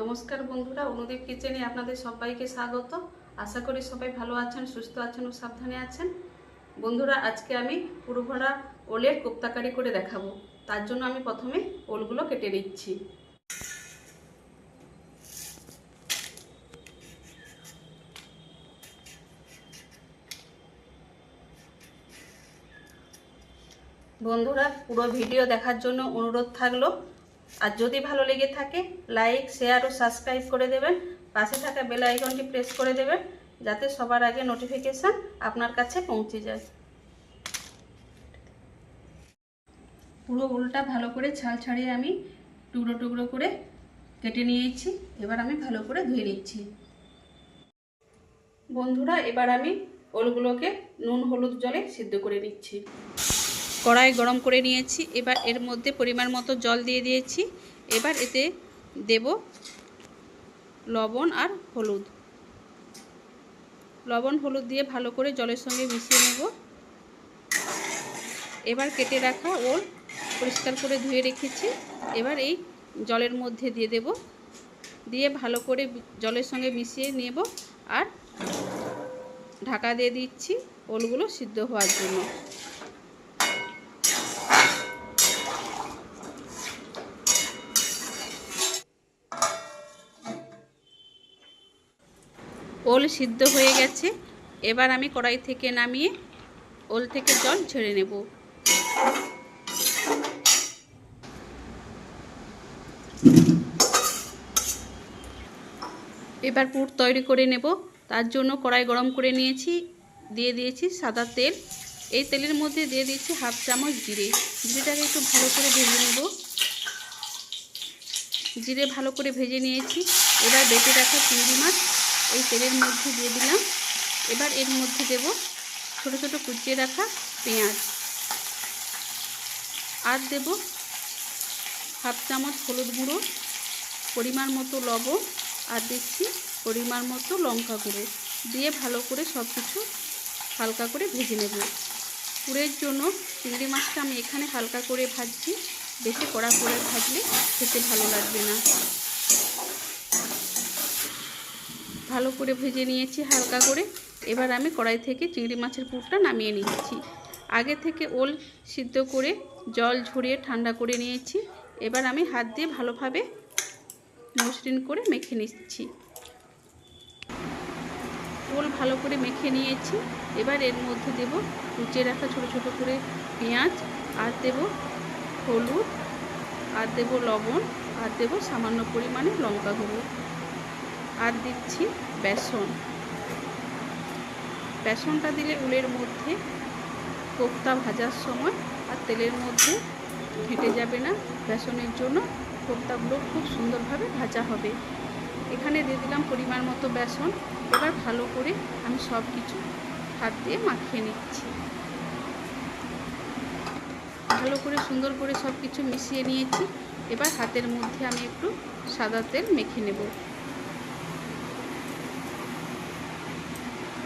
নমস্কার বন্ধুরা, অনুদীপ কিচেনে আপনাদের সবাইকে স্বাগত। আশা করি সবাই ভালো আছেন, সুস্থ আছেন ও সাবধানে আছেন। বন্ধুরা, আজকে আমি পুরো ভরা ওলের কোপ্তাকারি করে দেখাবো। তার জন্য আমি প্রথমে ওলগুলো কেটে নিচ্ছি। বন্ধুরা, পুরো ভিডিও দেখার জন্য অনুরোধ থাকল। আর যদি ভালো লেগে থাকে লাইক শেয়ার ও সাবস্ক্রাইব করে দেবেন। পাশে থাকা বেল আইকনটি প্রেস করে দেবেন, যাতে সবার আগে নোটিফিকেশান আপনার কাছে পৌঁছে যায়। পুরো উলটা ভালো করে ছাল ছাড়িয়ে আমি টুকরো টুকরো করে কেটে নিয়েছি। এবার আমি ভালো করে ধুয়ে নিচ্ছি। বন্ধুরা, এবার আমি ওলগুলোকে নুন হলুদ জলে সিদ্ধ করে নিচ্ছি। কড়াই গরম করে নিয়েছি। এবার এর মধ্যে পরিমাণ মতো জল দিয়ে দিয়েছি। এবার এতে দেব লবণ আর হলুদ। লবণ, হলুদ দিয়ে ভালো করে জলের সঙ্গে মিশিয়ে নেব। এবার কেটে রাখা ওল পরিষ্কার করে ধুয়ে রেখেছি। এবার এই জলের মধ্যে দিয়ে দেব। দিয়ে ভালো করে জলের সঙ্গে মিশিয়ে নেব আর ঢাকা দিয়ে দিচ্ছি। ওলগুলো সিদ্ধ হওয়ার জন্য। ওল সিদ্ধ হয়ে গেছে। এবার আমি কড়াই থেকে নামিয়ে ওল থেকে জল ছেড়ে নেব। এবার পুর তৈরি করে নেব। তার জন্য কড়াই গরম করে নিয়েছি। দিয়ে দিয়েছি সাদা তেল। এই তেলের মধ্যে দিয়ে দিয়েছি হাফ চামচ জিরে। জিরেটাকে একটু ভালো করে ভেজে নেব। জিরে ভালো করে ভেজে নিয়েছি। এবার বেটে রাখা চিংড়ি মাছ। এই তেলের মধ্যে দিয়ে দিলাম। এবার এর মধ্যে দেব ছোট ছোট কুচিয়ে রাখা পেঁয়াজ। আর দেব হাফ চামচ হলুদ গুঁড়ো, পরিমাণ মতো লবণ, আর দিচ্ছি পরিমাণ মতো লঙ্কা গুঁড়ো। দিয়ে ভালো করে সব কিছু হালকা করে ভেজে নেব। পুরের জন্য চিংড়ি মাছটা আমি এখানে হালকা করে ভাজছি। বেশি কড়া করে ভাজলে খেতে ভালো লাগবে না। ভালো করে ভেজে নিয়েছি হালকা করে। এবার আমি কড়াই থেকে চিংড়ি মাছের পুরটা নামিয়ে নিচ্ছি। আগে থেকে ওল সিদ্ধ করে জল ঝরিয়ে ঠান্ডা করে নিয়েছি। এবার আমি হাত দিয়ে ভালোভাবে মসৃণ করে মেখে নিচ্ছি। ওল ভালো করে মেখে নিয়েছি। এবার এর মধ্যে দেব কুচিয়ে রাখা ছোট ছোট করে পেঁয়াজ, আর দেব হলুদ, আর দেব লবণ, আর দেব সামান্য পরিমাণে লঙ্কা গুঁড়ো আর দিচ্ছি বেসন। বেসনটা দিলে উলের মধ্যে কোপ্তা ভাজার সময় আর তেলের মধ্যে ঘেঁটে যাবে না। বেসনের জন্য কোপ্তাগুলো খুব সুন্দরভাবে ভাজা হবে। এখানে দিয়ে দিলাম পরিমাণ মতো বেসন। এবার ভালো করে আমি সব কিছু হাত দিয়ে মাখিয়ে নিচ্ছি। ভালো করে সুন্দর করে সব কিছু মিশিয়ে নিয়েছি। এবার হাতের মধ্যে আমি একটু সাদা তেল মেখে নেব।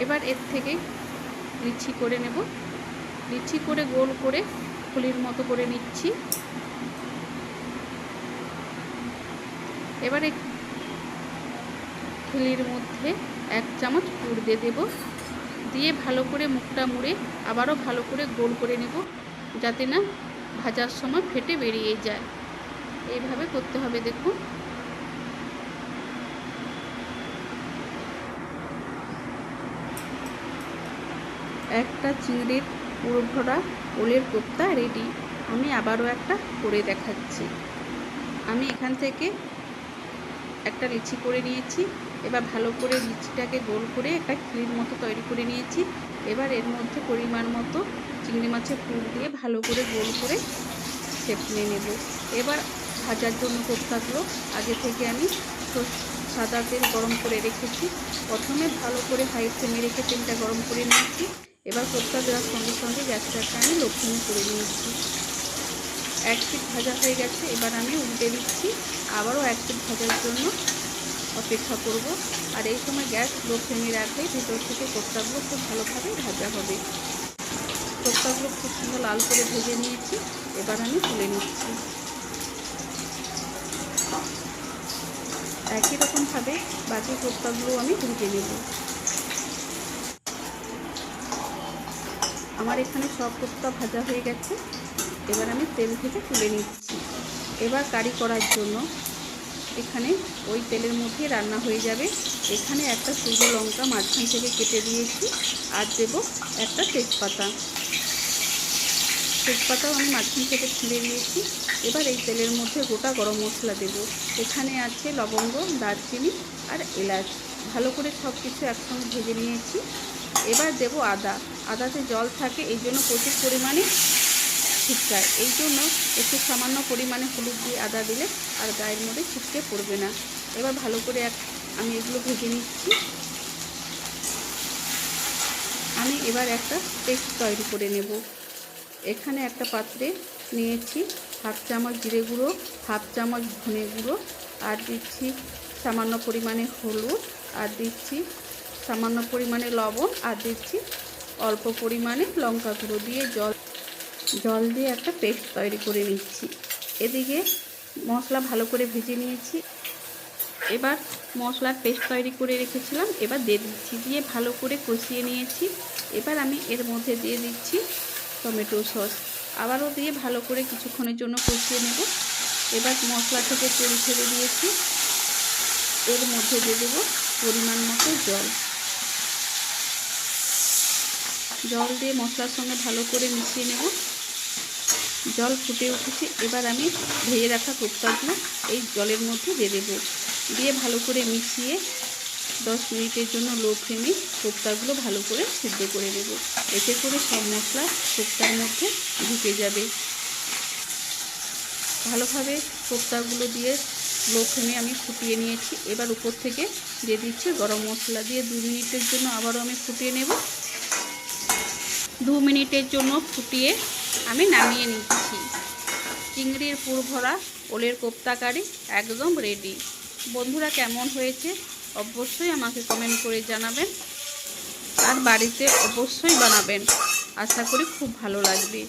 এবার এর থেকে লিচি করে নেব। লিচি করে গোল করে ফুলির মতো করে নিচ্ছি। এবারে ফুলির মধ্যে এক চামচ পুর দিয়ে দেব। দিয়ে ভালো করে মুখটা মুড়ে আবারও ভালো করে গোল করে নেব যাতে না ভাজার সময় ফেটে বেরিয়ে যায়। এইভাবে করতে হবে, দেখুন। একটা চিংড়ির পুরো ভরা ওলের কোপ্তা রেডি আমি আবারও একটা করে দেখাচ্ছি। আমি এখান থেকে একটা লিচি করে নিয়েছি। এবার ভালো করে লিচিটাকে গোল করে একটা ক্ষীর মতো তৈরি করে নিয়েছি। এবার এর মধ্যে পরিমাণ মতো চিংড়ি মাছের পুর দিয়ে ভালো করে গোল করে সেঁকলে নেব। এবার ভাজার জন্য কোপ্তাগুলো আগে থেকে আমি সাদা তেল গরম করে রেখেছি। প্রথমে ভালো করে হাই ফ্লেমে রেখে তেলটা গরম করে নিয়েছি। এবার কোপ্তা দেওয়ার সঙ্গে সঙ্গে গ্যাসটাকে আমি লক্ষণ করে নিয়েছি। এক পিঠ ভাজা হয়ে গেছে, এবার আমি উল্টে দিচ্ছি। আবারও এক পিঠ ভাজার জন্য অপেক্ষা করব। আর এই সময় গ্যাস লো ফ্লেমে রাখলে ভিতর থেকে কোপ্তাগুলো খুব ভালোভাবে ভাজা হবে। কোপ্তাগুলো খুব সুন্দর লাল করে ভেজে নিয়েছি, এবার আমি তুলে নিচ্ছি। একই রকমভাবে বাকি কোপ্তাগুলো আমি ভেজে নেব। আমার এখানে সব কোপ্তা ভাজা হয়ে গেছে। এবার আমি তেল থেকে তুলে নিচ্ছি। এবার কারি করার জন্য এখানে ওই তেলের মধ্যে রান্না হয়ে যাবে। এখানে একটা শুকনো লঙ্কা মাঝখান থেকে কেটে দিয়েছি আর দেবো একটা তেজপাতা। তেজপাতাও আমি মাঝখান থেকে ছিঁড়ে দিয়েছি এবার এই তেলের মধ্যে গোটা গরম মশলা দেব। এখানে আছে লবঙ্গ, দারচিনি আর এলাচ। ভালো করে সব কিছু একসঙ্গে ভেজে নিয়েছি। এবার দেব আদা। আদাতে জল থাকে, এই জন্য প্রচুর পরিমাণে ছিটকায়। এই জন্য একটু সামান্য পরিমাণে হলুদ দিয়ে আদা দিলে আর গায়ের মধ্যে ছিটকে পড়বে না। এবার ভালো করে এক আমি এগুলো ভেজে নিচ্ছি। আমি এবার একটা পেস্ট তৈরি করে নেব। এখানে একটা পাত্রে নিয়েছি হাফ চামচ জিরে গুঁড়ো, হাফ চামচ ধনে গুঁড়ো, আর দিচ্ছি সামান্য পরিমাণে হলুদ, আর দিচ্ছি সামান্য পরিমাণে লবণ আর দিচ্ছি অল্প পরিমাণে লঙ্কা গুঁড়ো দিয়ে জল। জল দিয়ে একটা পেস্ট তৈরি করে নিচ্ছি। এদিকে মশলা ভালো করে ভেজে নিয়েছি। এবার মশলার পেস্ট তৈরি করে রেখেছিলাম। এবার দিয়ে দিচ্ছি, দিয়ে ভালো করে কষিয়ে নিয়েছি। এবার আমি এর মধ্যে দিয়ে দিচ্ছি টমেটো সস। আবারও দিয়ে ভালো করে কিছুক্ষণের জন্য কষিয়ে নেব। এবার মশলা থেকে তেল ছেড়ে দিয়েছি। এর মধ্যে দিয়ে দেবো পরিমাণ মতো জল। জল দিয়ে মশলার সঙ্গে ভালো করে মিশিয়ে নেব। জল ফুটে উঠেছে। এবার আমি ভেজে রাখা কোপ্তাগুলো এই জলের মধ্যে দিয়ে দেবো। দিয়ে ভালো করে মিশিয়ে দশ মিনিটের জন্য লো ফ্লেমে কোপ্তাগুলো ভালো করে সিদ্ধ করে নেব। এতে করে সব মশলা কোপ্তার মধ্যে ঢুকে যাবে। ভালোভাবে কোপ্তাগুলো দিয়ে লো ফ্লেমে আমি ফুটিয়ে নিয়েছি। এবার উপর থেকে দিয়ে দিচ্ছি গরম মশলা। দিয়ে দু মিনিটের জন্য আবারও আমি ফুটিয়ে নেব। দু মিনিটের জন্য ফুটিয়ে আমি নামিয়ে নিচ্ছি। চিংড়ির পুর ভরা ওলের কোপ্তা কারি একদম রেডি বন্ধুরা কেমন হয়েছে অবশ্যই আমাকে কমেন্ট করে জানাবেন। আর বাড়িতে অবশ্যই বানাবেন। আশা করি খুব ভালো লাগবে।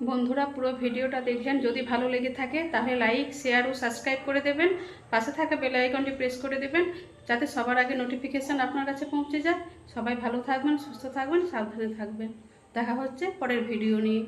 বন্ধুরা, পুরো ভিডিওটা দেখবেন। যদি ভালো লেগে থাকে, তাহলে লাইক শেয়ার ও সাবস্ক্রাইব করে দেবেন। পাশে থাকা বেল আইকনটি প্রেস করে দেবেন, যাতে সবার আগে নোটিফিকেশান আপনার কাছে পৌঁছে যায়। সবাই ভালো থাকবেন, সুস্থ থাকবেন, সাবধানে থাকবেন। দেখা হচ্ছে পরের ভিডিও নিয়ে।